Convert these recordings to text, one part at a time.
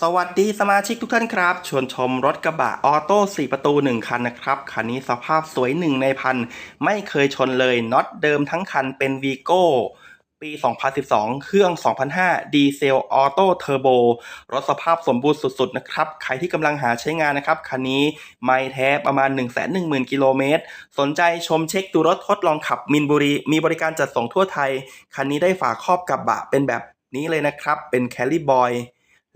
สวัสดีสมาชิกทุกท่านครับ ชวนชมรถกระบะออโต้4ประตู 1 คันนะครับ คันนี้สภาพสวยหนึ่งในพัน ไม่เคยชนเลยน็อตเดิมทั้งคันเป็นวีโก้ปี 2012 เครื่อง 2005 ดีเซล ออโต้เทอร์โบ รถสภาพสมบูรณ์สุด ๆ นะครับ ใครที่กำลังหาใช้งานนะครับ คันนี้ไม่แท้ประมาณ 110,000 กิโลเมตร สนใจชมเช็คดูรถทดลองขับมินบุรี มีบริการจัดส่งทั่วไทย คันนี้ได้ฝาครอบกระบะเป็นแบบนี้เลยนะครับ เป็นแคลรี่บอย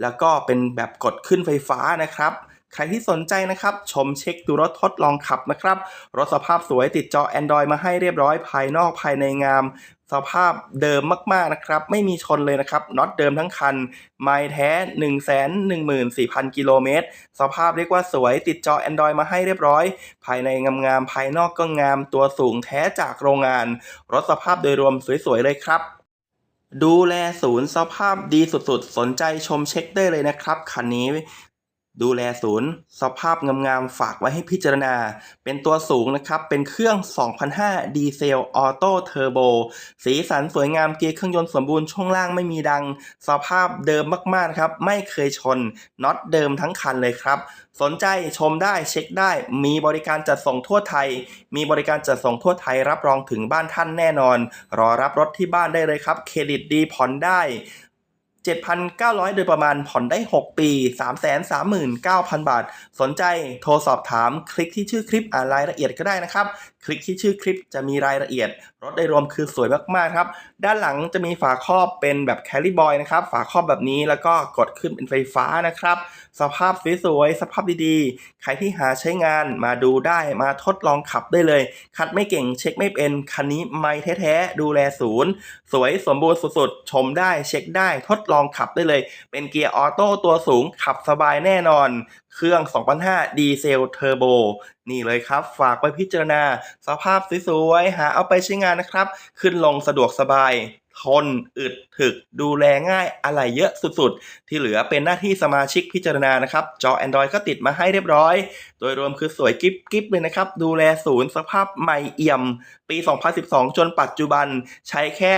แล้วก็เป็นแบบกดขึ้นไฟฟ้านะครับ ใครที่สนใจนะครับ ชมเช็คดูรถทดลองขับนะครับ รถสภาพสวยติดจอ Android มาให้เรียบร้อยภายนอกภายในงาม สภาพเดิมมากๆนะครับ ไม่มีชนเลยนะครับน็อตเดิมทั้งคัน ไม้แท้ 1 1 4 0 0 0 กิโลเมตร สภาพเรียกว่าสวยติดจอ Android มาให้เรียบร้อย ภายในงามๆภายนอกก็งามตัวสูงแท้จากโรงงาน รถสภาพโดยรวมสวยๆเลยครับ ดูแลศูนย์สภาพดีสุดๆ สนใจชมเช็คได้เลยนะครับ คันนี้ ดูแลศูนย์ สภาพงามๆฝากไว้ให้พิจารณา เป็นตัวสูงนะครับ เป็นเครื่อง 2005 ดีเซลออโต้เทอร์โบ สีสันสวยงามเกียร์เครื่องยนต์สมบูรณ์ช่วงล่างไม่มีดัง สภาพเดิมมากๆครับ ไม่เคยชนน็อตเดิมทั้งคันเลยครับ สนใจชมได้เช็คได้ มีบริการจัดส่งทั่วไทย มีบริการจัดส่งทั่วไทยรับรองถึงบ้านท่านแน่นอน รอรับรถที่บ้านได้เลยครับ เครดิตดีผ่อนได้ 7,900 โดยประมาณผ่อนได้ 6 ปี 339,000 บาท สนใจโทรสอบถามคลิกที่ชื่อคลิปอ่านรายละเอียดก็ได้นะครับ คลิกที่ชื่อคลิปจะมีรายละเอียด รถได้รวมคือสวยมากๆครับ ด้านหลังจะมีฝาครอบเป็นแบบแคลิบอยนะครับ ฝาครอบแบบนี้แล้วก็กดขึ้นเป็นไฟฟ้านะครับ สภาพสวยๆสภาพดีๆ ใครที่หาใช้งานมาดูได้มาทดลองขับได้เลย คัดไม่เก่งเช็คไม่เป็น คันนี้ไม่แท้ๆ ดูแลศูนย์ สวยสมบูรณ์สุดๆ ชมได้เช็คได้ทดลองขับได้เลย เป็นเกียร์ออโต้ตัวสูงขับสบายแน่นอน เครื่อง 2005 ดีเซลเทอร์โบ นี่เลยครับ ฝากไว้พิจารณา สภาพสวยๆ หาเอาไปใช้งานนะครับ ขึ้นลงสะดวกสบาย ทนอึดถึกดูแลง่ายอะไรเยอะสุดๆ ที่เหลือเป็นหน้าที่สมาชิกพิจารณานะครับ จอ Android ก็ติดมาให้เรียบร้อย โดยรวมคือสวยกิ๊บกิ๊บเลยนะครับ ดูแลศูนย์สภาพใหม่เอี่ยม ปี 2012 จนปัจจุบันใช้แค่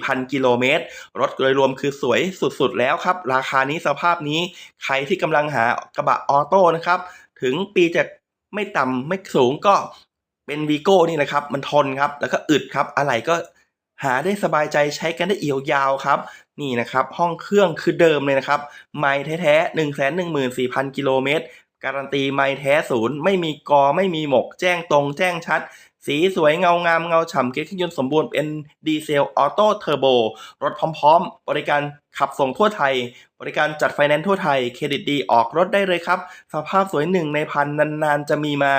114,000 กิโลเมตร รถโดยรวมคือสวยสุดๆ แล้วครับ ราคานี้สภาพนี้ ใครที่กำลังหากระบะออโต้นะครับ ถึงปีจะไม่ต่ำไม่สูงก็เป็นวีโก้นี่แหละครับ มันทนครับ แล้วก็อึดครับ อะไรก็ หาได้สบายใจใช้กันได้เอียวยาวครับ นี่นะครับห้องเครื่องคือเดิมเลยนะครับ ไม้แท้ๆ1 1 4 0 0 0กิโลเมตรการันตีไม้แท้ศูนย์ไม่มีกอไม่มีหมก แจ้งตรงแจ้งชัด สีสวยเงางามเงาฉ่ำเกียร์เครื่องยนต์สมบูรณ์เป็นดีเซลออโต้เทอร์โบรถพร้อมๆ บริการขับส่งทั่วไทย บริการจัดไฟแนนซ์ทั่วไทย เครดิตดีออกรถได้เลยครับ สภาพสวยหนึ่งในพันนานๆ จะมีมา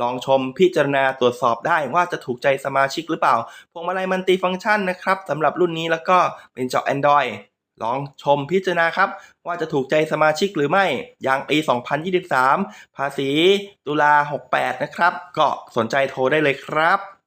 ลองชมพิจารณาตรวจสอบได้ว่าจะถูกใจสมาชิกหรือเปล่า พวงมาลัยมันติฟังก์ชันนะครับสำหรับรุ่นนี้แล้วก็เป็นจอ Android ลองชมพิจารณาครับ ว่าจะถูกใจสมาชิกหรือไม่ อย่างปี 2023 ภาษีตุลา 68 นะครับ ก็สนใจโทรได้เลยครับ